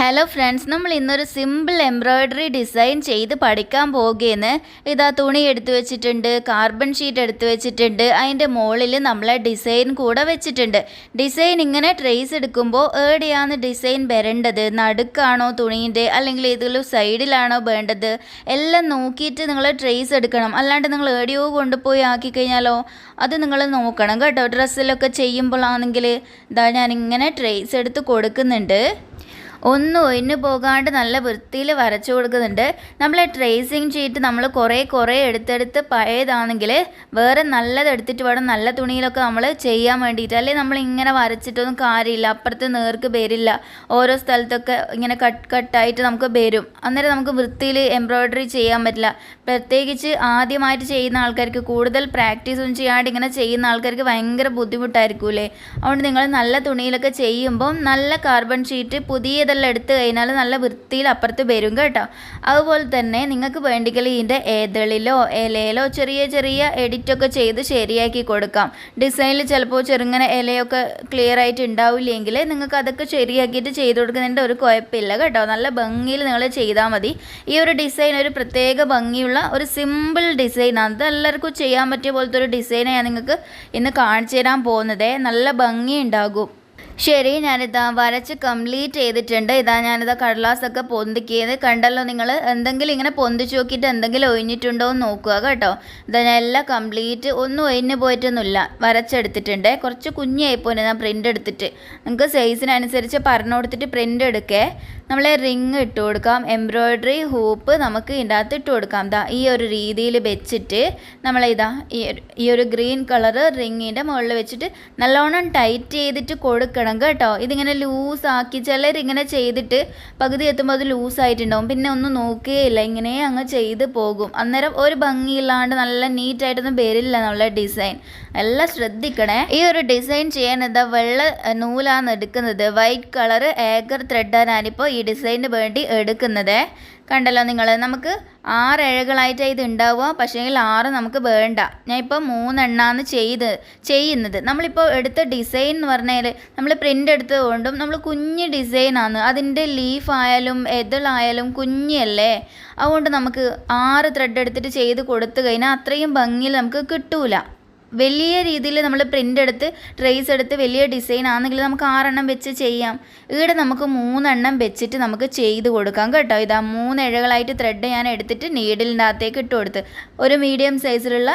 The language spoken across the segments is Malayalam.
ഹലോ ഫ്രണ്ട്സ് നമ്മൾ ഇന്നൊരു സിമ്പിൾ എംബ്രോയ്ഡറി ഡിസൈൻ ചെയ്ത് പഠിക്കാൻ പോകുകയെന്ന് ഇതാ തുണി എടുത്തു വെച്ചിട്ടുണ്ട് കാർബൺ ഷീറ്റ് എടുത്തു വെച്ചിട്ടുണ്ട് അതിന്റെ മുകളിൽ നമ്മളെ ഡിസൈൻ കൂടെ വെച്ചിട്ടുണ്ട്. ഡിസൈൻ ഇങ്ങനെ ട്രേസ് എടുക്കുമ്പോൾ എവിടെയാണ് ഡിസൈൻ വരേണ്ടത്? നടുക്കാണോ തുണീന്റെ അല്ലെങ്കിൽ ഏതെങ്കിലും സൈഡിലാണോ വേണ്ടത്? എല്ലാം നോക്കിയിട്ട് നിങ്ങൾ ട്രേസ് എടുക്കണം. അല്ലാണ്ട് നിങ്ങൾ ഏടിയോ കൊണ്ടുപോയി ആക്കി കഴിഞ്ഞാലോ അത് നിങ്ങൾ നോക്കണം കേട്ടോ. ഡ്രസ്സിലൊക്കെ ചെയ്യുമ്പോഴാണെങ്കിൽ ഇതാ ഞാനിങ്ങനെ ട്രേസ് എടുത്ത് കൊടുക്കുന്നുണ്ട്. ഒന്നും ഒഴിഞ്ഞു പോകാണ്ട് നല്ല വൃത്തിയിൽ വരച്ചു കൊടുക്കുന്നുണ്ട്. നമ്മൾ ട്രേസിങ് ഷീറ്റ് നമ്മൾ കുറേ കുറേ എടുത്തെടുത്ത് പഴയതാണെങ്കിൽ വേറെ നല്ലത് എടുത്തിട്ട് വേണം നല്ല തുണിയിലൊക്കെ നമ്മൾ ചെയ്യാൻ വേണ്ടിയിട്ട്. അല്ലെങ്കിൽ നമ്മൾ ഇങ്ങനെ വരച്ചിട്ടൊന്നും കാര്യമില്ല. അപ്പുറത്ത് നേർക്ക് വരില്ല ഓരോ സ്ഥലത്തൊക്കെ ഇങ്ങനെ കട്ട് കട്ടായിട്ട് നമുക്ക് വരും. അന്നേരം നമുക്ക് വൃത്തിയിൽ എംബ്രോയ്ഡറി ചെയ്യാൻ പറ്റില്ല. പ്രത്യേകിച്ച് ആദ്യമായിട്ട് ചെയ്യുന്ന ആൾക്കാർക്ക് കൂടുതൽ പ്രാക്ടീസ് ഒന്നും ചെയ്യാണ്ട് ഇങ്ങനെ ചെയ്യുന്ന ആൾക്കാർക്ക് ഭയങ്കര ബുദ്ധിമുട്ടായിരിക്കൂലേ അതുകൊണ്ട് നിങ്ങൾ നല്ല തുണിയിലൊക്കെ ചെയ്യുമ്പം നല്ല കാർബൺ ഷീറ്റ് പുതിയതെല്ലാം എടുത്തു കഴിഞ്ഞാൽ നല്ല വൃത്തിയിൽ അപ്പുറത്ത് വരും കേട്ടോ. അതുപോലെ തന്നെ നിങ്ങൾക്ക് വേണ്ടെങ്കിൽ ഇതിന്റെ ഏതളിലോ ഇലയിലോ ചെറിയ ചെറിയ എഡിറ്റൊക്കെ ചെയ്ത് ശരിയാക്കി കൊടുക്കാം. ഡിസൈനിൽ ചിലപ്പോൾ ചെറുങ്ങനെ ഇലയൊക്കെ ക്ലിയർ ആയിട്ട് ഉണ്ടാവില്ലെങ്കിൽ നിങ്ങൾക്ക് അതൊക്കെ ശരിയാക്കിയിട്ട് ചെയ്ത് കൊടുക്കുന്നതിന്റെ ഒരു കുഴപ്പമില്ല കേട്ടോ. നല്ല ഭംഗിയിൽ നിങ്ങൾ ചെയ്താൽ മതി. ഈ ഒരു ഡിസൈൻ ഒരു പ്രത്യേക ഭംഗിയുള്ള ഒരു സിമ്പിൾ ഡിസൈനാണ് അത് എല്ലാവർക്കും ചെയ്യാൻ പറ്റിയ പോലത്തെ ഒരു ഡിസൈനാണ് ഞാൻ നിങ്ങൾക്ക് ഇന്ന് കാണിച്ചു തരാൻ പോകുന്നത്. നല്ല ഭംഗി ഉണ്ടാകും. ശരി ഞാനിതാ വരച്ച് കംപ്ലീറ്റ് ചെയ്തിട്ടുണ്ട്. ഇതാ ഞാനിതാ കടലാസൊക്കെ പൊന്തിക്കിയത് കണ്ടല്ലോ നിങ്ങൾ എന്തെങ്കിലും ഇങ്ങനെ പൊന്തിച്ച് നോക്കിയിട്ട് എന്തെങ്കിലും ഒഴിഞ്ഞിട്ടുണ്ടോ എന്ന് നോക്കുക കേട്ടോ. ഇതാ ഞാൻ എല്ലാം കംപ്ലീറ്റ് ഒന്നും ഒഴിഞ്ഞു പോയിട്ടൊന്നുമില്ല. വരച്ചെടുത്തിട്ടുണ്ട്. കുറച്ച് കുഞ്ഞായിപ്പോയി ഞാൻ പ്രിന്റ് എടുത്തിട്ട്. നിങ്ങൾക്ക് സൈസിനനുസരിച്ച് പറഞ്ഞു കൊടുത്തിട്ട് പ്രിന്റ് എടുക്കേ. നമ്മൾ റിങ് ഇട്ട് കൊടുക്കാം. എംബ്രോയ്ഡറി ഹൂപ്പ് നമുക്ക് ഇതിന്റെ അകത്ത് ഇട്ട് കൊടുക്കാം. ദാ ഈ ഒരു രീതിയിൽ വെച്ചിട്ട് നമ്മൾ ഇതാ ഈ ഒരു ഗ്രീൻ കളറ് റിങ്ങിന്റെ മുകളിൽ വെച്ചിട്ട് നല്ലോണം ടൈറ്റ് ചെയ്തിട്ട് കൊടുക്കണം കേട്ടോ. ഇതിങ്ങനെ ലൂസാക്കി ചിലർ ഇങ്ങനെ ചെയ്തിട്ട് പകുതി എത്തുമ്പോൾ അത് ലൂസായിട്ടുണ്ടാവും. പിന്നെ ഒന്നും നോക്കുകയില്ല ഇങ്ങനെ അങ്ങ് ചെയ്ത് പോകും. അന്നേരം ഒരു ഭംഗിയില്ലാണ്ട് നല്ല നീറ്റായിട്ടൊന്നും വരില്ല നമ്മളെ ഡിസൈൻ. എല്ലാം ശ്രദ്ധിക്കണേ. ഈ ഒരു ഡിസൈൻ ചെയ്യാൻ എന്താ വെള്ള നൂലാണ് എടുക്കുന്നത്. വൈറ്റ് കളറ് ഏക്കർ ത്രെഡാണ്. ഞാനിപ്പോൾ ഈ ഡിസൈനിന് വേണ്ടി എടുക്കുന്നത്. കണ്ടല്ലോ നിങ്ങൾ നമുക്ക് ആറ് ഇഴകളായിട്ടാണ് ഇത് ഉണ്ടാവുക. പക്ഷേങ്കിൽ ആറ് നമുക്ക് വേണ്ട. ഞാൻ ഇപ്പോൾ മൂന്നെണ്ണാന്ന് ചെയ്ത് ചെയ്യുന്നത്. നമ്മളിപ്പോൾ എടുത്ത ഡിസൈൻ എന്ന് പറഞ്ഞാൽ നമ്മൾ പ്രിന്റ് എടുത്തതുകൊണ്ടും നമ്മൾ കുഞ്ഞ് ഡിസൈനാണ്. അതിന്റെ ലീഫായാലും എതളായാലും കുഞ്ഞല്ലേ. അതുകൊണ്ട് നമുക്ക് ആറ് ത്രെഡ് എടുത്തിട്ട് ചെയ്ത് കൊടുത്തു കഴിഞ്ഞാൽ അത്രയും ഭംഗിയിൽ നമുക്ക് കിട്ടൂല. വലിയ രീതിയിൽ നമ്മൾ പ്രിന്റ് എടുത്ത് ട്രേസ് എടുത്ത് വലിയ ഡിസൈൻ ആണെങ്കിൽ നമുക്ക് ആറെണ്ണം വെച്ച് ചെയ്യാം. ഇവിടെ നമുക്ക് മൂന്നെണ്ണം വെച്ചിട്ട് നമുക്ക് ചെയ്ത് കൊടുക്കാം കേട്ടോ. ഇതാ മൂന്ന് ഇഴകളായിട്ട് ത്രെഡ് ഞാൻ എടുത്തിട്ട് നീഡിലിന്റെ അകത്തേക്ക് ഇട്ട് കൊടുത്ത്. ഒരു മീഡിയം സൈസിലുള്ള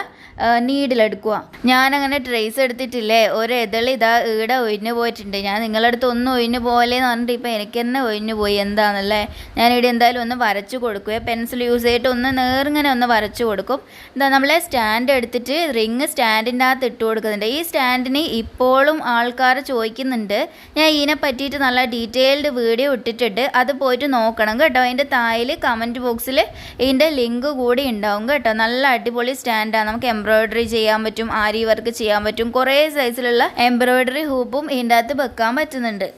നീഡിലെടുക്കുക ഞാനങ്ങനെ ട്രേസ് എടുത്തിട്ടില്ലേ? ഒരു എതൾ ഇതാ ഇവിടെ ഒഴിഞ്ഞു പോയിട്ടുണ്ട്. ഞാൻ നിങ്ങളുടെ അടുത്ത് ഒന്നും ഒഴിഞ്ഞു പോലെ എന്ന് പറഞ്ഞിട്ട് ഇപ്പോൾ എനിക്ക് തന്നെ ഒഴിഞ്ഞു പോയി. എന്താണെന്നല്ലേ ഞാനിവിടെ എന്തായാലും ഒന്ന് വരച്ചു കൊടുക്കുക പെൻസിൽ യൂസ് ചെയ്തിട്ട് ഒന്ന് നേർങ്ങനെ ഒന്ന് വരച്ചു കൊടുക്കും. എന്താ നമ്മളെ സ്റ്റാൻഡ് എടുത്തിട്ട് റിങ് സ്റ്റാൻഡിന്റെ അകത്ത് ഇട്ട് കൊടുക്കുന്നുണ്ട്. ഈ സ്റ്റാൻഡിന് ഇപ്പോഴും ആൾക്കാർ ചോദിക്കുന്നുണ്ട്. ഞാൻ ഇതിനെ പറ്റിയിട്ട് നല്ല ഡീറ്റെയിൽഡ് വീഡിയോ ഇട്ടിട്ടുണ്ട്. അത് പോയിട്ട് നോക്കണം കേട്ടോ. അതിന്റെ തായിൽ കമന്റ് ബോക്സിൽ ഇതിന്റെ ലിങ്ക് കൂടി ഉണ്ടാവും കേട്ടോ. നല്ല അടിപൊളി സ്റ്റാൻഡാണ് നമുക്ക് എംബ്രോയിഡറി ചെയ്യാൻ പറ്റും ആരി വർക്ക് ചെയ്യാൻ പറ്റും. കുറേ സൈസിലുള്ള എംബ്രോയിഡറി ഹൂപ്പും ഇതിന്റെ അകത്ത് വെക്കാൻ പറ്റുന്നുണ്ട്.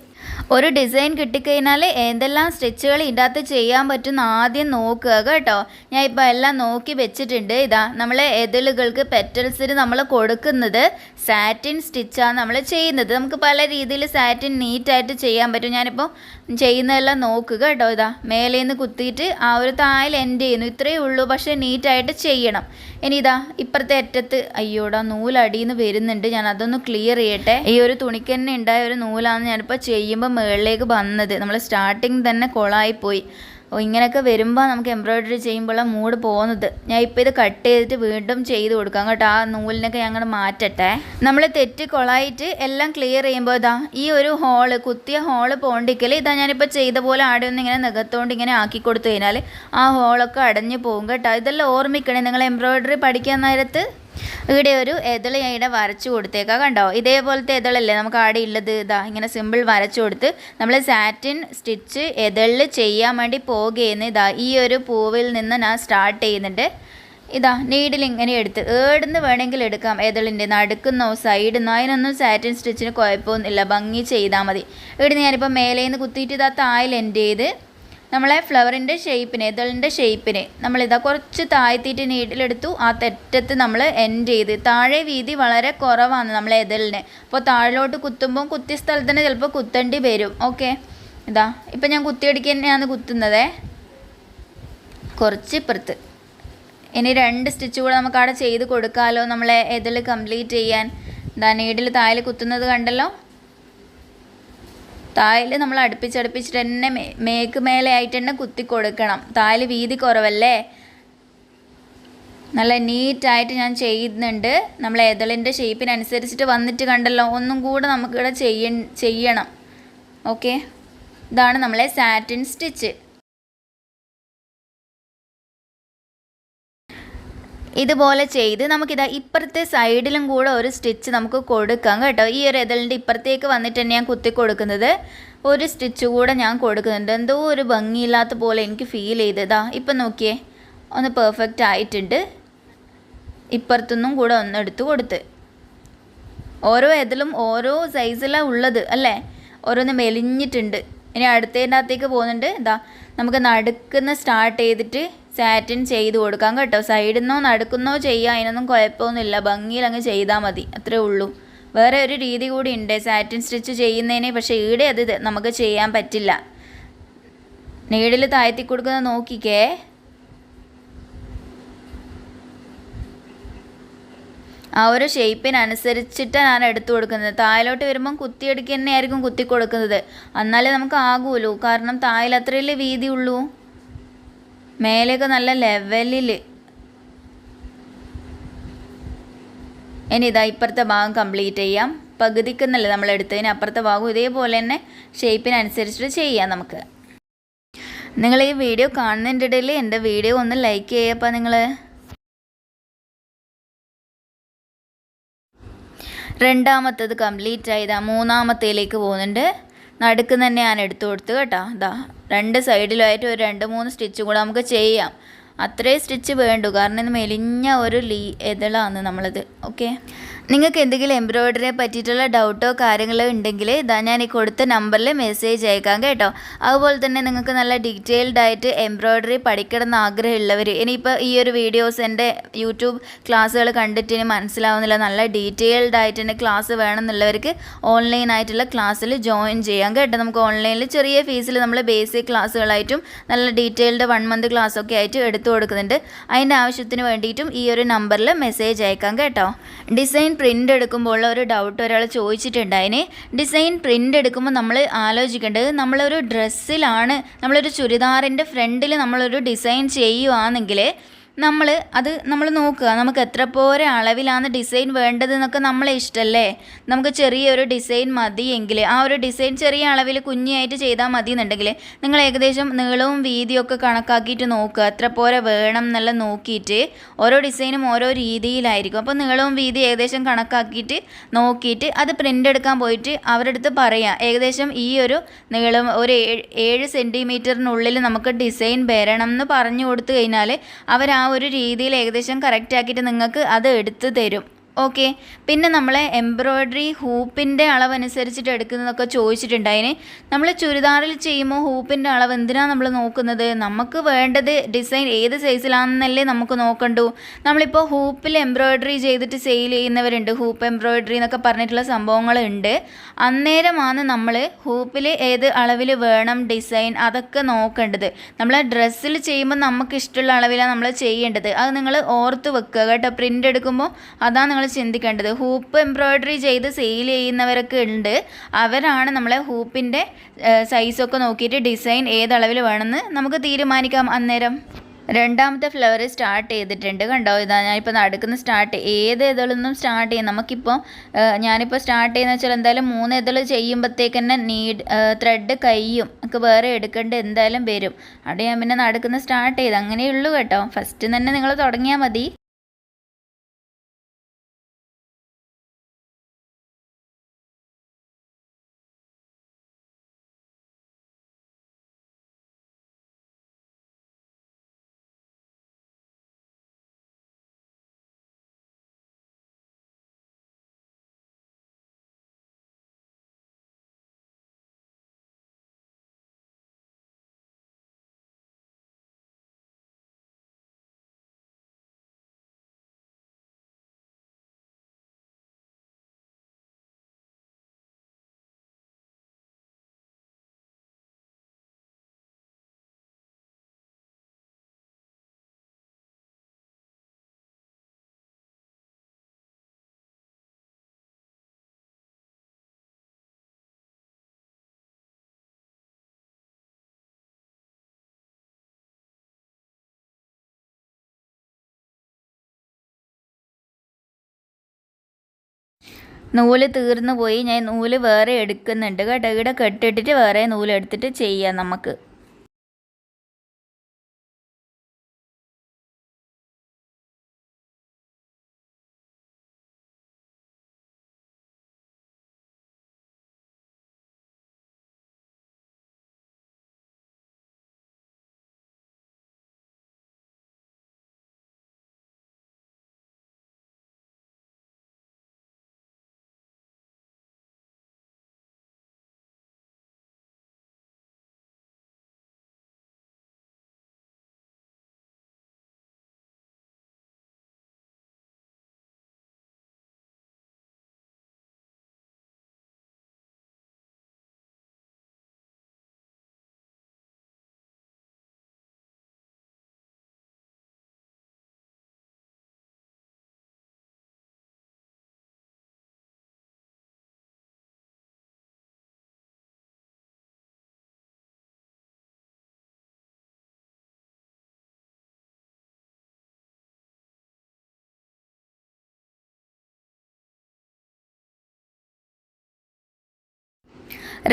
ഒരു ഡിസൈൻ കിട്ടിക്കഴിഞ്ഞാൽ എന്തെല്ലാം സ്റ്റിച്ചുകൾ ഇതിനകത്ത് ചെയ്യാൻ പറ്റുന്ന ആദ്യം നോക്കുക കേട്ടോ. ഞാൻ ഇപ്പോൾ എല്ലാം നോക്കി വെച്ചിട്ടുണ്ട്. ഇതാ നമ്മൾ എതിലുകൾക്ക് പെറ്റൽസിന് നമ്മൾ കൊടുക്കുന്നത് സാറ്റിൻ സ്റ്റിച്ചാണ് നമ്മൾ ചെയ്യുന്നത്. നമുക്ക് പല രീതിയിൽ സാറ്റിൻ നീറ്റായിട്ട് ചെയ്യാൻ പറ്റും. ഞാനിപ്പോൾ ചെയ്യുന്നതെല്ലാം നോക്കുക കേട്ടോ ഇതാ. മേലെ നിന്ന് കുത്തിയിട്ട് ആ ഒരു തായിൽ എൻഡ് ചെയ്യുന്നു. ഇത്രയേ ഉള്ളൂ. പക്ഷേ നീറ്റായിട്ട് ചെയ്യണം. ഇനി ഇതാ ഇപ്പുറത്തെ അറ്റത്ത് അയ്യോടാ നൂലടിയിൽ നിന്ന് വരുന്നുണ്ട്. ഞാൻ അതൊന്ന് ക്ലിയർ ചെയ്യട്ടെ. ഈ ഒരു തുണിക്ക് തന്നെ ഉണ്ടായ ഒരു നൂലാണ് ഞാനിപ്പോൾ ചെയ്യുമ്പോൾ മുകളിലേക്ക് വന്നത്. നമ്മൾ സ്റ്റാർട്ടിങ് തന്നെ കൊളായിപ്പോയി. ഓ ഇങ്ങനെയൊക്കെ വരുമ്പോൾ നമുക്ക് എംബ്രോയ്ഡറി ചെയ്യുമ്പോഴാണ് മൂഡ് പോകുന്നത്. ഞാൻ ഇപ്പോൾ ഇത് കട്ട് ചെയ്തിട്ട് വീണ്ടും ചെയ്ത് കൊടുക്കാം കേട്ടോ. ആ നൂലിനൊക്കെ ഞങ്ങൾ മാറ്റട്ടെ. നമ്മൾ തെറ്റ് കൊളായിട്ട് എല്ലാം ക്ലിയർ ചെയ്യുമ്പോൾ ഇതാ ഈ ഒരു ഹോൾ കുത്തിയ ഹോൾ പോണ്ടിക്കൽ ഇതാ ഞാനിപ്പോൾ ചെയ്ത പോലെ ആടെ ഒന്ന് ഇങ്ങനെ നികത്തോണ്ട് ഇങ്ങനെ ആക്കി കൊടുത്തു കഴിഞ്ഞാൽ ആ ഹോളൊക്കെ അടഞ്ഞു പോകും കേട്ടോ. ഇതെല്ലാം ഓർമ്മിക്കണേ നിങ്ങൾ എംബ്രോയ്ഡറി പഠിക്കാൻ നേരത്ത്? ഇവിടെ ഒരു എതൾ ഞാൻ ഇവിടെ വരച്ചു കൊടുത്തേക്കാം കണ്ടോ? ഇതേപോലത്തെ എതളല്ലേ? നമുക്ക് ആടെ ഉള്ളത് ഇതാ ഇങ്ങനെ സിമ്പിൾ വരച്ചു കൊടുത്ത് നമ്മൾ സാറ്റിൻ സ്റ്റിച്ച് എതളിൽ ചെയ്യാൻ വേണ്ടി പോകുകയെന്ന് ഇതാ ഈ ഒരു പൂവിൽ നിന്ന് ഞാൻ സ്റ്റാർട്ട് ചെയ്യുന്നുണ്ട്. ഇതാ നീഡിൽ ഇങ്ങനെ എടുത്ത് ഏടുന്ന് വേണമെങ്കിൽ എടുക്കാം. ഏതളിന്റെ നടുക്കുന്നോ സൈഡിന്നോ അതിനൊന്നും സാറ്റിൻ സ്റ്റിച്ചിന് കുഴപ്പമൊന്നുമില്ല. ഭംഗി ചെയ്താൽ മതി. ഇവിടെ ഞാനിപ്പോൾ മേലേന്ന് കുത്തിയിട്ട് ഇതാ തായിൽ എൻഡ് ചെയ്ത് നമ്മളെ ഫ്ലവറിന്റെ ഷേപ്പിന് ഇതളിന്റെ ഷേപ്പിന് നമ്മളിതാ കുറച്ച് താഴ്ത്തിയിട്ട് നീഡിലെടുത്തു ആ തെറ്റത്ത് നമ്മൾ എൻഡ് ചെയ്ത്. താഴെ വീതി വളരെ കുറവാണ് നമ്മളെ ഇതളിന്. അപ്പോൾ താഴോട്ട് കുത്തുമ്പോൾ കുത്തിയ സ്ഥലത്ത് തന്നെ ചിലപ്പോൾ കുത്തേണ്ടി വരും. ഓക്കെ ഇതാ ഇപ്പം ഞാൻ കുത്തിയടിക്കുക തന്നെയാണ് കുത്തുന്നതേ. കുറച്ച് ഇപ്പുറത്ത്. ഇനി രണ്ട് സ്റ്റിച്ച് കൂടെ നമുക്ക് അവിടെ ചെയ്ത് കൊടുക്കാമല്ലോ നമ്മളെ ഇതിൽ കംപ്ലീറ്റ് ചെയ്യാൻ. ഇതാ നീഡിൽ താഴെ കുത്തുന്നത് കണ്ടല്ലോ. തായിൽ നമ്മൾ അടുപ്പിച്ചടുപ്പിച്ചിട്ട് തന്നെ മേക്ക് മേലെ ആയിട്ട് തന്നെ കുത്തി കൊടുക്കണം. തായിൽ വീതി കുറവല്ലേ? നല്ല നീറ്റായിട്ട് ഞാൻ ചെയ്യുന്നുണ്ട്. നമ്മൾ എതളിന്റെ ഷേപ്പിനനുസരിച്ചിട്ട് വന്നിട്ട് കണ്ടല്ലോ ഒന്നും കൂടെ നമുക്കിവിടെ ചെയ്യ ചെയ്യണം. ഓക്കെ? ഇതാണ് നമ്മളെ സാറ്റിൻ സ്റ്റിച്ച്. ഇതുപോലെ ചെയ്ത് നമുക്കിതാ ഇപ്പുറത്തെ സൈഡിലും കൂടെ ഒരു സ്റ്റിച്ച് നമുക്ക് കൊടുക്കാം കേട്ടോ. ഈ ഒരു ഇതളിന്റെ ഇപ്പുറത്തേക്ക് വന്നിട്ട് തന്നെ ഞാൻ കുത്തി കൊടുക്കുന്നത്. ഒരു സ്റ്റിച്ച് കൂടെ ഞാൻ കൊടുക്കുന്നുണ്ട്. എന്തോ ഒരു ഭംഗിയില്ലാത്ത പോലെ എനിക്ക് ഫീൽ ചെയ്തതാ. ഇപ്പം നോക്കിയേ ഒന്ന് പെർഫെക്റ്റ് ആയിട്ടുണ്ട്. ഇപ്പുറത്തുനിന്നും കൂടെ ഒന്ന് എടുത്ത് കൊടുത്ത്. ഓരോ ഇതിലും ഓരോ സൈസിലാണ് ഉള്ളത് അല്ലേ? ഓരോന്ന് മെലിഞ്ഞിട്ടുണ്ട്. ഇനി അടുത്തതിന്റെ അകത്തേക്ക് പോകുന്നുണ്ട്. ഇതാ നമുക്ക് നടുക്കുന്ന സ്റ്റാർട്ട് ചെയ്തിട്ട് സാറ്റിൻ ചെയ്ത് കൊടുക്കാം കേട്ടോ. സൈഡിൽ നിന്നോ നടുക്കുന്നോ ചെയ്യാം. അതിനൊന്നും കുഴപ്പമൊന്നുമില്ല. ഭംഗിയിൽ അങ്ങ് ചെയ്താൽ മതി. അത്രേ ഉള്ളൂ. വേറെ ഒരു രീതി കൂടി ഉണ്ട്. സാറ്റിൻ സ്റ്റിച്ച് ചെയ്യുന്നതിന് പക്ഷേ ഈടെ അത് നമുക്ക് ചെയ്യാൻ പറ്റില്ല. നീഡിൽ താഴ്ത്തി കൊടുക്കുന്നത് നോക്കിക്കേ. ആ ഒരു ഷേപ്പിനനുസരിച്ചിട്ട് ഞാൻ എടുത്തു കൊടുക്കുന്നത്. താഴോട്ട് വരുമ്പം കുത്തിയെടുക്കുക തന്നെയായിരിക്കും കുത്തി കൊടുക്കുന്നത്. എന്നാലേ നമുക്ക് ആകുമല്ലോ കാരണം താഴിൽ അത്രയല്ലേ വീതി ഉള്ളൂ. മേലെയൊക്കെ നല്ല ലെവലിൽ ഇനി ഇതാ ഇപ്പുറത്തെ ഭാഗം കംപ്ലീറ്റ് ചെയ്യാം. പകുതിക്കുന്നല്ലേ നമ്മൾ എടുത്തതിന് അപ്പുറത്തെ ഭാഗം ഇതേപോലെ തന്നെ ഷേപ്പിനനുസരിച്ചിട്ട് ചെയ്യാം നമുക്ക്. നിങ്ങൾ ഈ വീഡിയോ കാണുന്നതിന്റെ ഇടയിൽ എന്റെ വീഡിയോ ഒന്ന് ലൈക്ക് ചെയ്യപ്പോൾ നിങ്ങൾ രണ്ടാമത്തത് കംപ്ലീറ്റ് ആയതാ മൂന്നാമത്തേലേക്ക് പോകുന്നുണ്ട്. നടുക്ക് തന്നെ ഞാൻ എടുത്തു കൊടുത്തു കേട്ടോ. ഇതാ രണ്ട് സൈഡിലായിട്ട് ഒരു രണ്ട് മൂന്ന് സ്റ്റിച്ച് കൂടെ നമുക്ക് ചെയ്യാം. അത്രേ സ്റ്റിച്ച് വേണ്ടു. കാരണം ഇത് മെലിഞ്ഞ ഒരു ലീ ഇതളാണ് നമ്മളത്. ഓക്കെ? നിങ്ങൾക്ക് എന്തെങ്കിലും എംബ്രോയ്ഡറിയെ പറ്റിയിട്ടുള്ള ഡൗട്ടോ കാര്യങ്ങളോ ഉണ്ടെങ്കിൽ ഇതാ ഞാൻ ഈ കൊടുത്ത നമ്പറിൽ മെസ്സേജ് അയക്കാം കേട്ടോ. അതുപോലെ തന്നെ നിങ്ങൾക്ക് നല്ല ഡീറ്റെയിൽഡ് ആയിട്ട് എംബ്രോയ്ഡറി പഠിക്കണം എന്ന് ആഗ്രഹമുള്ളവർ ഇനിയിപ്പോൾ ഈ ഒരു വീഡിയോസ് എന്റെ യൂട്യൂബ് ക്ലാസ്സുകൾ കണ്ടിട്ട് ഇനി മനസ്സിലാവുന്നില്ല. നല്ല ഡീറ്റെയിൽഡ് ആയിട്ട് തന്നെ ക്ലാസ് വേണമെന്നുള്ളവർക്ക് ഓൺലൈൻ ആയിട്ടുള്ള ക്ലാസ്സിൽ ജോയിൻ ചെയ്യാം കേട്ടോ. നമുക്ക് ഓൺലൈനിൽ ചെറിയ ഫീസിൽ നമ്മൾ ബേസിക് ക്ലാസ്സുകളായിട്ടും നല്ല ഡീറ്റെയിൽഡ് വൺ മന്ത് ക്ലാസ് ഒക്കെ ആയിട്ട് എടുത്തു കൊടുക്കുന്നുണ്ട്. അതിന്റെ ആവശ്യത്തിന് വേണ്ടിയിട്ടും ഈ ഒരു നമ്പറിൽ മെസ്സേജ് അയക്കാം കേട്ടോ. ഡിസൈൻ പ്രിന്റ് എടുക്കുമ്പോൾ ഒരു ഡൗട്ട് ഒരാൾ ചോദിച്ചിട്ടുണ്ടായിന്. ഡിസൈൻ പ്രിന്റ് എടുക്കുമ്പോൾ നമ്മൾ ആലോചിക്കേണ്ടത് നമ്മളൊരു ഡ്രസ്സിലാണ് നമ്മളൊരു ചുരിദാറിന്റെ ഫ്രണ്ടിൽ നമ്മളൊരു ഡിസൈൻ ചെയ്യുവാണെങ്കിൽ നമ്മൾ അത് നമ്മൾ നോക്കുക. നമുക്ക് എത്ര പോരെ അളവിലാണ് ഡിസൈൻ വേണ്ടതെന്നൊക്കെ നമ്മളെ ഇഷ്ടമല്ലേ നമുക്ക് ചെറിയൊരു ഡിസൈൻ മതിയെങ്കിൽ ആ ഒരു ഡിസൈൻ ചെറിയ അളവിൽ കുഞ്ഞായിട്ട് ചെയ്താൽ മതി എന്നുണ്ടെങ്കിൽ നിങ്ങൾ ഏകദേശം നീളവും വീതിയും ഒക്കെ കണക്കാക്കിയിട്ട് നോക്കുക. എത്ര പോരെ വേണം എന്നെല്ലാം നോക്കിയിട്ട് ഓരോ ഡിസൈനും ഓരോ രീതിയിലായിരിക്കും. അപ്പോൾ നീളവും വീതി ഏകദേശം കണക്കാക്കിയിട്ട് നോക്കിയിട്ട് അത് പ്രിന്റ് എടുക്കാൻ പോയിട്ട് അവരുടെ അടുത്ത് പറയാം. ഏകദേശം ഈ ഒരു നീളം ഒരു ഏഴ് സെന്റിമീറ്ററിനുള്ളിൽ നമുക്ക് ഡിസൈൻ വരണം എന്ന് പറഞ്ഞു കൊടുത്തു കഴിഞ്ഞാൽ അവർ ആ ഒരു രീതിയിൽ ഏകദേശം കറക്റ്റ് ആക്കിയിട്ട് നിങ്ങൾക്ക് അത് എടുത്തു തരും. ഓക്കെ. പിന്നെ നമ്മൾ എംബ്രോയ്ഡറി ഹൂപ്പിന്റെ അളവനുസരിച്ചിട്ട് എടുക്കുന്നതൊക്കെ ചോദിച്ചിട്ടുണ്ടായിന്. നമ്മൾ ചുരിദാറിൽ ചെയ്യുമ്പോൾ ഹൂപ്പിന്റെ അളവ് എന്തിനാണ് നമ്മൾ നോക്കുന്നത്? നമുക്ക് വേണ്ടത് ഡിസൈൻ ഏത് സൈസിലാണെന്നല്ലേ നമുക്ക് നോക്കണ്ടു. നമ്മളിപ്പോൾ ഹൂപ്പിൽ എംബ്രോയ്ഡറി ചെയ്തിട്ട് സെയിൽ ചെയ്യുന്നവരുണ്ട്. ഹൂപ്പ് എംബ്രോയ്ഡറി എന്നൊക്കെ പറഞ്ഞിട്ടുള്ള സംഭവങ്ങളുണ്ട്. അന്നേരമാണ് നമ്മൾ ഹൂപ്പിൽ ഏത് അളവിൽ വേണം ഡിസൈൻ അതൊക്കെ നോക്കേണ്ടത്. നമ്മൾ ഡ്രസ്സിൽ ചെയ്യുമ്പോൾ നമുക്ക് ഇഷ്ടമുള്ള അളവിലാണ് നമ്മൾ ചെയ്യേണ്ടത്. അത് നിങ്ങൾ ഓർത്ത് വെക്കുക കേട്ടോ. പ്രിന്റ് എടുക്കുമ്പോൾ അതാണ് നിങ്ങൾ ചിന്തിക്കേണ്ടത്. ഹൂപ്പ് എംബ്രോയ്ഡറി ചെയ്ത് സെയിൽ ചെയ്യുന്നവരൊക്കെ ഉണ്ട്. അവരാണ് നമ്മളെ ഹൂപ്പിന്റെ സൈസൊക്കെ നോക്കിയിട്ട് ഡിസൈൻ ഏതളവിൽ വേണമെന്ന് നമുക്ക് തീരുമാനിക്കാം അന്നേരം. രണ്ടാമത്തെ ഫ്ലവർ സ്റ്റാർട്ട് ചെയ്തിട്ടുണ്ട്. കണ്ടോ? ഇതാ ഞാനിപ്പോൾ നടക്കുന്ന സ്റ്റാർട്ട്. ഏത് ഇതളൊന്നും സ്റ്റാർട്ട് ചെയ്യും? നമുക്കിപ്പോൾ ഞാനിപ്പോൾ സ്റ്റാർട്ട് ചെയ്യുന്ന വെച്ചാൽ എന്തായാലും മൂന്ന് ഇതൾ ചെയ്യുമ്പോഴത്തേക്ക് തന്നെ നീഡ് ത്രെഡ് കയ്യും. ഒക്കെ വേറെ എടുക്കേണ്ട എന്തായാലും വരും. അവിടെ ഞാൻ പിന്നെ നടക്കുന്ന സ്റ്റാർട്ട് ചെയ്ത്. അങ്ങനെയുള്ളൂ കേട്ടോ. ഫസ്റ്റ് തന്നെ നിങ്ങൾ തുടങ്ങിയാൽ മതി. നൂൽ തീർന്നു പോയി ഞാൻ നൂൽ വേറെ എടുക്കുന്നുണ്ട്. കേട്ടോ ഇവിടെ കെട്ടിട്ടിട്ട് വേറെ നൂലെടുത്തിട്ട് ചെയ്യാം നമുക്ക്.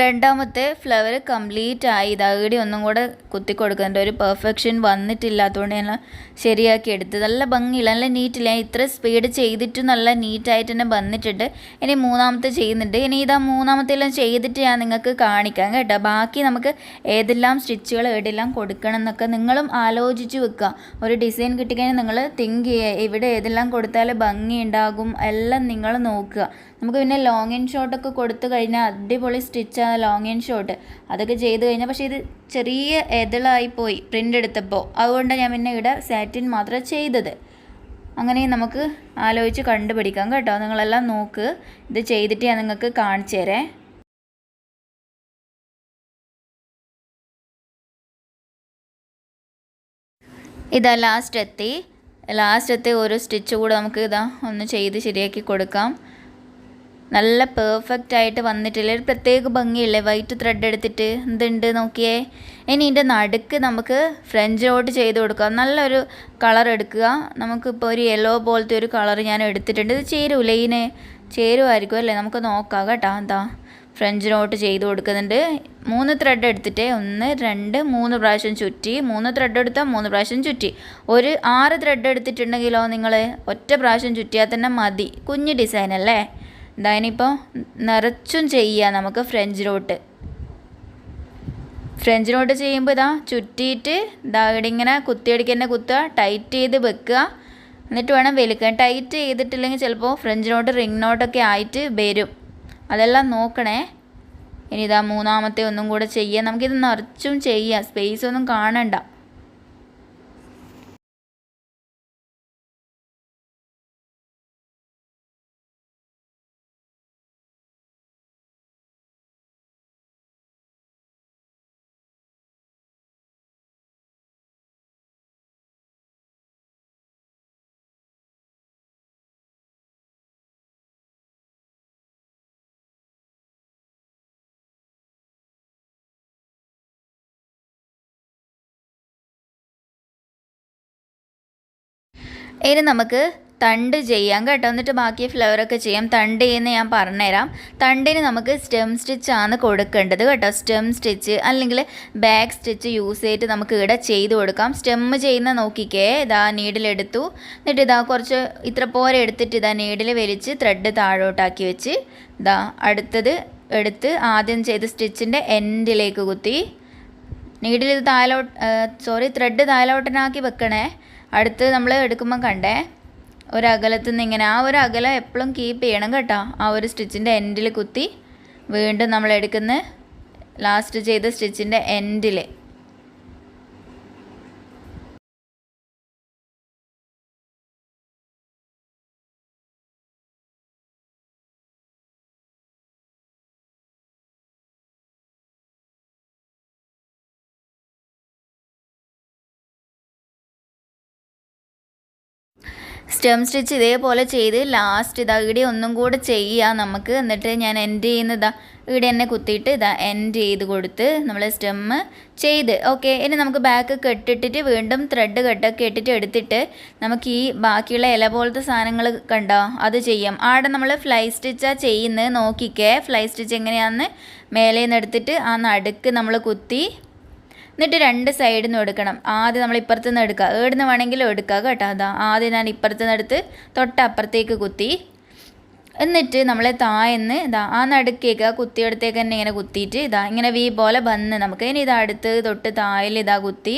രണ്ടാമത്തെ ഫ്ലവർ കംപ്ലീറ്റ് ആയി. ഇതാകടി ഒന്നും കൂടെ കുത്തി കൊടുക്കുന്നുണ്ട് ഒരു പെർഫെക്ഷൻ വന്നിട്ടില്ലാത്തതുകൊണ്ട് ഞാൻ ശരിയാക്കി എടുത്ത് നല്ല ഭംഗിയില്ല നല്ല നീറ്റില്ല ഇത്ര സ്പീഡ് ചെയ്തിട്ടും നല്ല നീറ്റായിട്ട് തന്നെ വന്നിട്ടുണ്ട്. ഇനി മൂന്നാമത്തെ ചെയ്യുന്നുണ്ട്. ഇനി ഇതാ മൂന്നാമത്തെല്ലാം ചെയ്തിട്ട് ഞാൻ നിങ്ങൾക്ക് കാണിക്കാം കേട്ടോ. ബാക്കി നമുക്ക് ഏതെല്ലാം സ്റ്റിച്ചുകൾ എവിടെയെല്ലാം കൊടുക്കണം എന്നൊക്കെ നിങ്ങളും ആലോചിച്ച് വെക്കുക. ഒരു ഡിസൈൻ കിട്ടിക്കഴിഞ്ഞാൽ നിങ്ങൾ തിങ്ക് ചെയ്യുക. ഇവിടെ ഏതെല്ലാം കൊടുത്താൽ ഭംഗി ഉണ്ടാകും എല്ലാം നിങ്ങൾ നോക്കുക. നമുക്ക് പിന്നെ ലോങ് ആൻഡ് ഷോട്ടൊക്കെ കൊടുത്തു കഴിഞ്ഞാൽ അടിപൊളി സ്റ്റിച്ചാണ് ലോങ് ആൻഡ് ഷോർട്ട് അതൊക്കെ ചെയ്ത് കഴിഞ്ഞാൽ പക്ഷേ ഇത് ചെറിയ എതിളായി പോയി പ്രിന്റ് എടുത്തപ്പോൾ അതുകൊണ്ട് ഞാൻ പിന്നെ ഇവിടെ സാറ്റിൻ മാത്രം ചെയ്തത്. അങ്ങനെ നമുക്ക് ആലോചിച്ച് കണ്ടുപിടിക്കാം കേട്ടോ. നിങ്ങളെല്ലാം നോക്ക്. ഇത് ചെയ്തിട്ട് ഞാൻ നിങ്ങൾക്ക് കാണിച്ചു തരേ. ഇതാ ലാസ്റ്റ് എത്തി. ലാസ്റ്റ് എത്തി. ഓരോ സ്റ്റിച്ച് കൂടെ നമുക്ക് ഇതാ ഒന്ന് ചെയ്ത് ശരിയാക്കി കൊടുക്കാം. നല്ല പെർഫെക്റ്റ് ആയിട്ട് വന്നിട്ടില്ലേ? ഒരു പ്രത്യേക ഭംഗിയില്ലേ? വൈറ്റ് ത്രെഡ് എടുത്തിട്ട്? എന്തുണ്ട് നോക്കിയേ? ഇനി ഇതിന്റെ നടുക്ക് നമുക്ക് ഫ്രഞ്ച് നോട്ട് ചെയ്ത് കൊടുക്കുക നല്ലൊരു കളർ എടുക്കുക. നമുക്കിപ്പോൾ ഒരു യെല്ലോ പോലത്തെ ഒരു കളർ ഞാൻ എടുത്തിട്ടുണ്ട്. ഇത് ചേരൂലേ ഇതിന്? ചേരുമായിരിക്കും അല്ലേ? നമുക്ക് നോക്കാം കേട്ടോ. എന്താ? ഫ്രഞ്ച് നോട്ട് ചെയ്ത് കൊടുക്കുന്നുണ്ട്. മൂന്ന് ത്രെഡ് എടുത്തിട്ട്. ഒന്ന് രണ്ട് മൂന്ന് പ്രാവശ്യം ചുറ്റി. മൂന്ന് ത്രെഡ് എടുത്താൽ മൂന്ന് പ്രാവശ്യം ചുറ്റി. ഒരു ആറ് ത്രെഡ് എടുത്തിട്ടുണ്ടെങ്കിലോ നിങ്ങൾ ഒറ്റ പ്രാവശ്യം ചുറ്റിയാൽ തന്നെ മതി. കുഞ്ഞ് ഡിസൈൻ അല്ലേ? ഇതായനിപ്പോൾ നിറച്ചും ചെയ്യുക നമുക്ക് ഫ്രഞ്ച് ഫ്രഞ്ചിലോട്ട് ഫ്രഞ്ച് നോട്ട് ചെയ്യുമ്പോൾ ഇതാ ചുറ്റിയിട്ട് ഇതാ ഇവിടെ ഇങ്ങനെ കുത്തിയടിക്ക് തന്നെ കുത്തുക ടൈറ്റ് ചെയ്ത് വെക്കുക. എന്നിട്ട് വേണം വലിക്കാൻ. ടൈറ്റ് ചെയ്തിട്ടില്ലെങ്കിൽ ചിലപ്പോൾ ഫ്രഞ്ച് നോട്ട് റിംഗ് നോട്ടൊക്കെ ആയിട്ട് വരും. അതെല്ലാം നോക്കണേ. ഇനി ഇതാ മൂന്നാമത്തെ ഒന്നും കൂടെ ചെയ്യുക നമുക്കിത് നിറച്ചും ചെയ്യാം. സ്പേസ് ഒന്നും കാണണ്ട. ഇനി നമുക്ക് തണ്ട് ചെയ്യാം കേട്ടോ. എന്നിട്ട് ബാക്കി ഫ്ലവറൊക്കെ ചെയ്യാം. തണ്ട് ചെയ്യുന്ന ഞാൻ പറഞ്ഞുതരാം. തണ്ടിന് നമുക്ക് സ്റ്റെം സ്റ്റിച്ചാണ് കൊടുക്കേണ്ടത് കേട്ടോ. സ്റ്റെം സ്റ്റിച്ച് അല്ലെങ്കിൽ ബാക്ക് സ്റ്റിച്ച് യൂസ് ചെയ്തിട്ട് നമുക്ക് ഇവിടെ ചെയ്ത് കൊടുക്കാം. സ്റ്റെം ചെയ്യുന്ന നോക്കിക്കേ ഇതാ നീഡിലെടുത്തു എന്നിട്ട് ഇതാ കുറച്ച് ഇത്ര പോരെ എടുത്തിട്ട് ഇതാ നീഡിൽ വലിച്ച് ത്രെഡ് താഴോട്ടാക്കി വെച്ച് ഇതാ അടുത്തത് എടുത്ത് ആദ്യം ചെയ്ത സ്റ്റിച്ചിന്റെ എൻഡിലേക്ക് കുത്തി. നീഡിൽ ഇത് താഴോട്ട് സോറി ത്രെഡ് താഴോട്ടനാക്കി വെക്കണേ. അടുത്ത് നമ്മൾ എടുക്കുമ്പോൾ കണ്ടേ ഒരു അകലത്ത് നിന്ന് ഇങ്ങനെ ആ ഒരു അകലം എപ്പോഴും കീപ്പ് ചെയ്യണം കേട്ടോ. ആ ഒരു സ്റ്റിച്ചിന്റെ എൻഡിൽ കുത്തി വീണ്ടും നമ്മൾ എടുക്കുന്ന ലാസ്റ്റ് ചെയ്ത സ്റ്റിച്ചിന്റെ എൻഡിൽ സ്റ്റെം സ്റ്റിച്ച് ഇതേപോലെ ചെയ്ത് ലാസ്റ്റ് ഇതാ ഇവിടെ ഒന്നും കൂടെ ചെയ്യുക നമുക്ക്. എന്നിട്ട് ഞാൻ എൻഡ് ചെയ്യുന്നതാ ഇവിടെ തന്നെ കുത്തിയിട്ട് ഇതാ എൻഡ് ചെയ്ത് കൊടുത്ത് നമ്മൾ സ്റ്റെമ്മ് ചെയ്ത്. ഓക്കെ ഇനി നമുക്ക് ബാക്ക് കെട്ടിട്ടിട്ട് വീണ്ടും ത്രെഡ് കെട്ടൊക്കെ ഇട്ടിട്ട് എടുത്തിട്ട് നമുക്ക് ഈ ബാക്കിയുള്ള ഇല പോലത്തെ സാധനങ്ങൾ കണ്ടോ? അത് ചെയ്യാം. ആടെ നമ്മൾ ഫ്ലൈ സ്റ്റിച്ചാണ് ചെയ്യുന്നത് നോക്കിക്കേ. ഫ്ലൈ സ്റ്റിച്ച് എങ്ങനെയാണെന്ന് മേലെ നിന്ന് എടുത്തിട്ട് ആ നടുക്ക് നമ്മൾ കുത്തി എന്നിട്ട് രണ്ട് സൈഡിൽ നിന്നും എടുക്കണം. ആദ്യം നമ്മൾ ഇപ്പുറത്തു നിന്ന് എടുക്കുക. ഏടുന്ന് വേണമെങ്കിലും എടുക്കുക കേട്ടോ. അതാ ആദ്യം ഞാൻ ഇപ്പുറത്തു നിന്ന് എടുത്ത് തൊട്ടപ്പുറത്തേക്ക് കുത്തി. എന്നിട്ട് നമ്മൾ തായെന്ന് ഇതാ ആ നടുക്കേക്ക് ആ കുത്തിയെടുത്തേക്ക് തന്നെ ഇങ്ങനെ കുത്തിയിട്ട് ഇതാ ഇങ്ങനെ വി പോലെ വന്ന് നമുക്ക്. ഇനി ഇതാ അടുത്ത് തൊട്ട് തായിൽ ഇതാ കുത്തി.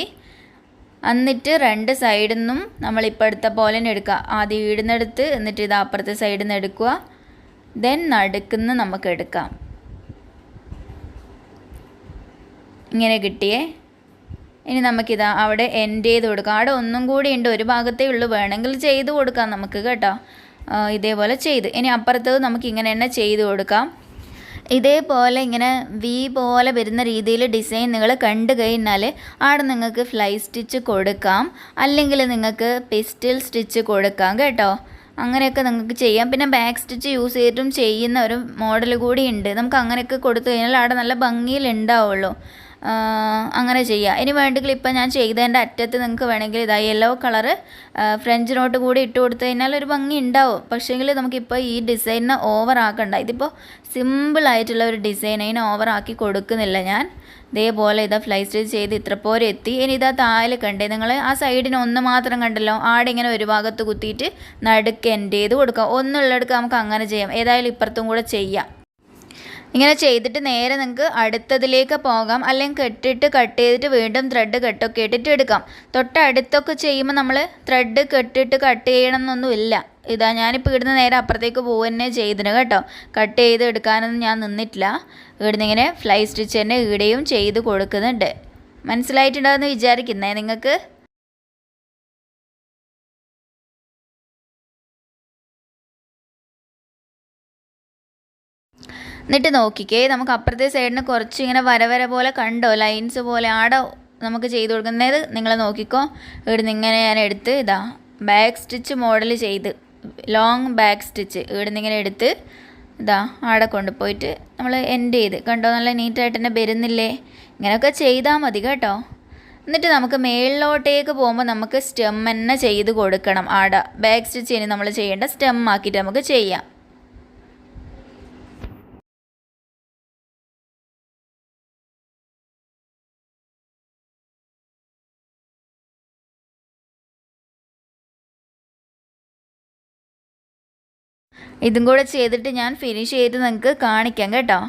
എന്നിട്ട് രണ്ട് സൈഡിൽ നിന്നും നമ്മളിപ്പോൾ എടുത്ത പോലെ എടുക്കുക. ആദ്യം ഈടുന്നെടുത്ത് എന്നിട്ട് ഇതാ അപ്പുറത്തെ സൈഡിൽ നിന്ന് എടുക്കുക. ദെൻ നടുക്കുന്ന് നമുക്ക് എടുക്കാം. ഇങ്ങനെ കിട്ടിയേ. ഇനി നമുക്കിതാ അവിടെ എൻഡ് ചെയ്ത് കൊടുക്കാം. അവിടെ ഒന്നും കൂടി ഉണ്ട്. ഒരു ഭാഗത്തേ ഉള്ളൂ. വേണമെങ്കിൽ ചെയ്ത് കൊടുക്കാം നമുക്ക് കേട്ടോ. ഇതേപോലെ ചെയ്ത്. ഇനി അപ്പുറത്ത് നമുക്ക് ഇങ്ങനെ തന്നെ ചെയ്ത് കൊടുക്കാം. ഇതേപോലെ ഇങ്ങനെ വി പോലെ വരുന്ന രീതിയിൽ ഡിസൈൻ നിങ്ങൾ കണ്ടു കഴിഞ്ഞാൽ അവിടെ നിങ്ങൾക്ക് ഫ്ലൈ സ്റ്റിച്ച് കൊടുക്കാം. അല്ലെങ്കിൽ നിങ്ങൾക്ക് പിസ്റ്റിൽ സ്റ്റിച്ച് കൊടുക്കാം കേട്ടോ. അങ്ങനെയൊക്കെ നിങ്ങൾക്ക് ചെയ്യാം. പിന്നെ ബാക്ക് സ്റ്റിച്ച് യൂസ് ചെയ്തിട്ടും ചെയ്യുന്ന ഒരു മോഡൽ കൂടി ഉണ്ട്. നമുക്ക് അങ്ങനെയൊക്കെ കൊടുത്തു കഴിഞ്ഞാൽ അവിടെ നല്ല ഭംഗിയിൽ ഉണ്ടാവുള്ളൂ. അങ്ങനെ ചെയ്യാം. ഇനി വേണ്ടെങ്കിൽ ഇപ്പം ഞാൻ ചെയ്തതിന്റെ അറ്റത്ത് നിങ്ങൾക്ക് വേണമെങ്കിൽ ഇതാ യെല്ലോ കളറ് ഫ്രഞ്ച് നോട്ട് കൂടി ഇട്ട് കൊടുത്തു കഴിഞ്ഞാൽ ഒരു ഭംഗി ഉണ്ടാവും. പക്ഷേങ്കിൽ നമുക്കിപ്പോൾ ഈ ഡിസൈനിനെ ഓവർ ആക്കണ്ട. ഇതിപ്പോൾ സിമ്പിൾ ആയിട്ടുള്ള ഒരു ഡിസൈൻ അതിനെ ഓവർ ആക്കി കൊടുക്കുന്നില്ല ഞാൻ. ഇതേപോലെ ഇതാ ഫ്ലൈ സ്റ്റിച്ച് ചെയ്ത് ഇത്ര പോരെ എത്തി. ഇനി ഇതാ താഴെ കണ്ടേ നിങ്ങൾ ആ സൈഡിന് ഒന്ന് മാത്രം കണ്ടല്ലോ. ആടെ ഇങ്ങനെ ഒരു ഭാഗത്ത് കുത്തിയിട്ട് നടുക്ക് എൻഡ് ചെയ്ത് കൊടുക്കാം. ഒന്നുള്ളിടക്ക് നമുക്ക് അങ്ങനെ ചെയ്യാം. ഏതായാലും ഇപ്പുറത്തും കൂടെ ചെയ്യാം. ഇങ്ങനെ ചെയ്തിട്ട് നേരെ നിങ്ങൾക്ക് അടുത്തതിലേക്ക് പോകാം. അല്ലെങ്കിൽ കെട്ടിട്ട് കട്ട് ചെയ്തിട്ട് വീണ്ടും ത്രെഡ് കെട്ടൊക്കെ ഇട്ടിട്ട് എടുക്കാം. തൊട്ടടുത്തൊക്കെ ചെയ്യുമ്പോൾ നമ്മൾ ത്രെഡ് കെട്ടിട്ട് കട്ട് ചെയ്യണം എന്നൊന്നുമില്ല ഇതാ ഞാനിപ്പോൾ ഇവിടുന്ന് നേരെ അപ്പുറത്തേക്ക് പോകുക തന്നെ ചെയ്തിന് കേട്ടോ. കട്ട് ചെയ്ത് എടുക്കാനൊന്നും ഞാൻ നിന്നിട്ടില്ല. ഇവിടുന്ന് ഇങ്ങനെ ഫ്ലൈ സ്റ്റിച്ച് തന്നെ ഇവിടെയും ചെയ്ത് കൊടുക്കുന്നുണ്ട്. മനസ്സിലായിട്ടുണ്ടാവുമെന്ന് വിചാരിക്കുന്നേ നിങ്ങൾക്ക്? എന്നിട്ട് നോക്കിക്കേ നമുക്ക് അപ്പുറത്തെ സൈഡിന് കുറച്ച് ഇങ്ങനെ വര വര പോലെ കണ്ടോ? ലൈൻസ് പോലെ ആടെ നമുക്ക് ചെയ്ത് കൊടുക്കുന്നത് നിങ്ങൾ നോക്കിക്കോ ഇവിടുന്ന് ഇങ്ങനെ ഞാൻ എടുത്ത് ഇതാ ബാക്ക് സ്റ്റിച്ച് മോഡൽ ചെയ്ത് ലോങ് ബാക്ക് സ്റ്റിച്ച് ഇവിടുന്ന് ഇങ്ങനെ എടുത്ത് ഇതാ ആടെ കൊണ്ടുപോയിട്ട് നമ്മൾ എൻഡ് ചെയ്ത്. കണ്ടോ? നല്ല നീറ്റായിട്ട് തന്നെ വരുന്നില്ലേ? ഇങ്ങനെയൊക്കെ ചെയ്താൽ മതി കേട്ടോ. എന്നിട്ട് നമുക്ക് മേളിലോട്ടേക്ക് പോകുമ്പോൾ നമുക്ക് സ്റ്റെം തന്നെ ചെയ്ത് കൊടുക്കണം ആടെ. ബാക്ക് സ്റ്റിച്ച് ഇനി നമ്മൾ ചെയ്യേണ്ട സ്റ്റെം ആക്കിയിട്ട് നമുക്ക് ചെയ്യാം. ഇതും കൂടെ ചെയ്തിട്ട് ഞാൻ ഫിനിഷ് ചെയ്ത് നിങ്ങൾക്ക് കാണിക്കാം കേട്ടോ.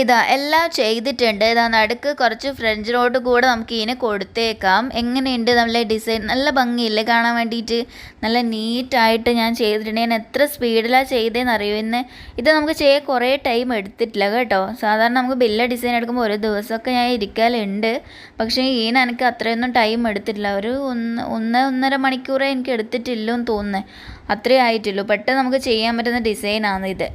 ഇതാ എല്ലാം ചെയ്തിട്ടുണ്ട്. ഇതാ നടുക്ക് കുറച്ച് ഫ്രഞ്ച് റോഡ് കൂടെ നമുക്ക് ഇതിനെ കൊടുത്തേക്കാം. എങ്ങനെയുണ്ട് നമ്മളെ ഡിസൈൻ? നല്ല ഭംഗിയില്ലേ കാണാൻ വേണ്ടിയിട്ട്? നല്ല നീറ്റായിട്ട് ഞാൻ ചെയ്തിട്ടുണ്ട്. ഞാൻ എത്ര സ്പീഡിലാണ് ചെയ്തതെന്ന് അറിയൂ ഇന്ന്? ഇത് നമുക്ക് ചെയ്യാൻ കുറേ ടൈം എടുത്തിട്ടില്ല കേട്ടോ. സാധാരണ നമുക്ക് ബില്ല ഡിസൈൻ എടുക്കുമ്പോൾ ഒരു ദിവസമൊക്കെ ഞാൻ ഇരിക്കാലുണ്ട്. പക്ഷേ ഈനെ എനിക്ക് അത്രയൊന്നും ടൈം എടുത്തിട്ടില്ല. ഒരു ഒന്ന് ഒന്ന് ഒന്നര മണിക്കൂറേ എനിക്ക് എടുത്തിട്ടില്ലെന്ന് തോന്നുന്നത് അത്രേ ആയിട്ടുള്ളൂ. പെട്ടെന്ന് നമുക്ക് ചെയ്യാൻ പറ്റുന്ന ഡിസൈനാണ് ഇത്.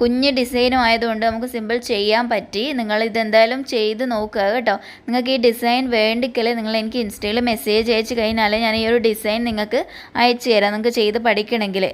കുഞ്ഞ് ഡിസൈനും ആയതുകൊണ്ട് നമുക്ക് സിമ്പിൾ ചെയ്യാൻ പറ്റി. നിങ്ങൾ ഇതെന്തായാലും ചെയ്ത് നോക്കുക കേട്ടോ. നിങ്ങൾക്ക് ഈ ഡിസൈൻ വേണ്ടിക്കൽ നിങ്ങൾ എനിക്ക് ഇൻസ്റ്റയിൽ മെസ്സേജ് അയച്ച് കഴിഞ്ഞാൽ ഞാൻ ഈ ഒരു ഡിസൈൻ നിങ്ങൾക്ക് അയച്ചു തരാം. നിങ്ങൾക്ക് ചെയ്ത് പഠിക്കണമെങ്കിൽ.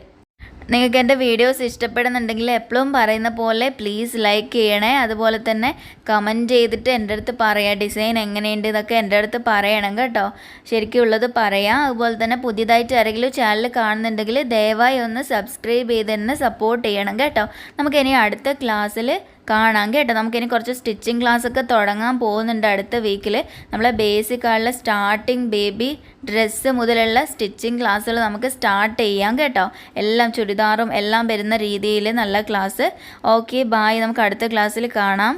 നിങ്ങൾക്ക് എന്റെ വീഡിയോസ് ഇഷ്ടപ്പെടുന്നുണ്ടെങ്കിൽ എപ്പോഴും പറയുന്ന പോലെ പ്ലീസ് ലൈക്ക് ചെയ്യണേ. അതുപോലെ തന്നെ കമന്റ് ചെയ്തിട്ട് എന്റെ അടുത്ത് പറയാം ഡിസൈൻ എങ്ങനെയുണ്ട്? ഇതൊക്കെ എന്റെ അടുത്ത് പറയണം കേട്ടോ. ശരിക്കും ഉള്ളത് പറയാം. അതുപോലെ തന്നെ പുതിയതായിട്ട് ആരെങ്കിലും ചാനൽ കാണുന്നുണ്ടെങ്കിൽ ദയവായി ഒന്ന് സബ്സ്ക്രൈബ് ചെയ്ത് തന്നെ സപ്പോർട്ട് ചെയ്യണം കേട്ടോ. നമുക്ക് ഇനി അടുത്ത ക്ലാസ്സിൽ കാണാം. കേട്ടോ നമുക്കിനി കുറച്ച് സ്റ്റിച്ചിങ് ക്ലാസ്സൊക്കെ തുടങ്ങാൻ പോകുന്നുണ്ട് അടുത്ത വീക്കിൽ നമ്മളെ ബേസിക് ആയുള്ള സ്റ്റാർട്ടിങ് ബേബി ഡ്രസ്സ് മുതലുള്ള സ്റ്റിച്ചിങ് ക്ലാസ്സുകൾ നമുക്ക് സ്റ്റാർട്ട് ചെയ്യാം കേട്ടോ. എല്ലാം ചുരിദാറും എല്ലാം വരുന്ന രീതിയിൽ നല്ല ക്ലാസ് ഓക്കെ ബായ് നമുക്ക് അടുത്ത ക്ലാസ്സിൽ കാണാം.